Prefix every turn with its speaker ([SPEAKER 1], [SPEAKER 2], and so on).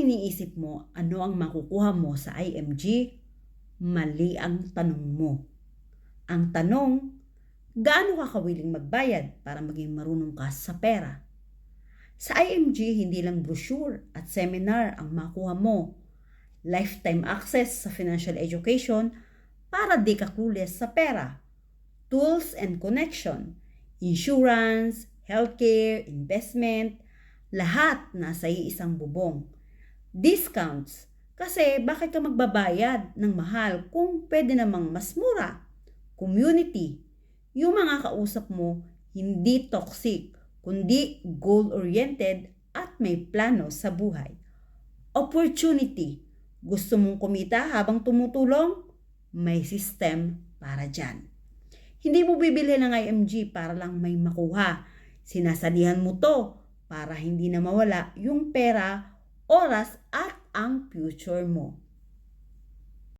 [SPEAKER 1] iniisip mo ano ang makukuha mo sa IMG, mali ang tanong mo. Ang tanong, gaano ka kawiling magbayad para maging marunong ka sa pera? Sa IMG, hindi lang brochure at seminar ang makuha mo. Lifetime access sa financial education para di ka clueless sa pera. Tools and connection, insurance, healthcare, investment, lahat nasa iisang bubong. Discounts, kasi bakit ka magbabayad ng mahal kung pwede namang mas mura? Community, yung mga kausap mo hindi toxic, kundi goal-oriented at may plano sa buhay. Opportunity, gusto mong kumita habang tumutulong? May system para dyan. Hindi mo bibili ng IMG para lang may makuha. Sinasalihan mo to para hindi na mawala yung pera, oras at ang future mo.